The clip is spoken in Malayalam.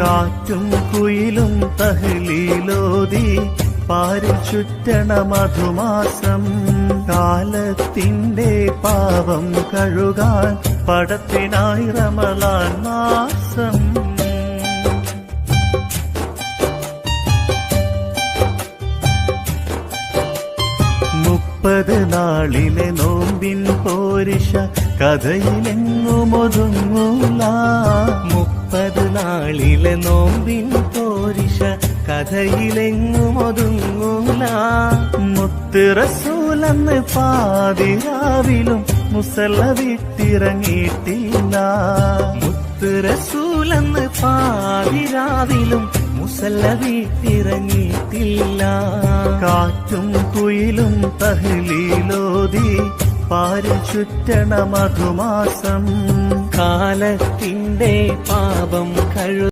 കാറ്റും കുയിലും തഹലീലോതി പാരിൽ ചുറ്റണ മധുമാസം. കാലത്തിന്റെ പാപം കഴുകാൻ പടത്തിനായി റമലാൻ മാസം. മുപ്പത് നാളിലെ നോമ്പിൻ പോരിഷ കഥയിലെങ്ങുമൊതുങ്ങൂല. മുപ്പത് നാളിലെ നോമ്പിൻ പോരിഷ കഥയിലെങ്ങും ഒതുങ്ങൂല മുത്തിറസൂലെന്ന് പാതിരാവിലും മുസല്ല വിട്ടിറങ്ങിയിട്ടില്ല മുത്തിറസൂലെന്ന് പാതിരാവിലും മുസല്ല വീട്ടിറങ്ങിയിട്ടില്ല കാറ്റും കുയിലും തഹലീലോതി പാരി ചുറ്റണ മധുമാസം. കാലത്തിന്റെ പാപം 看热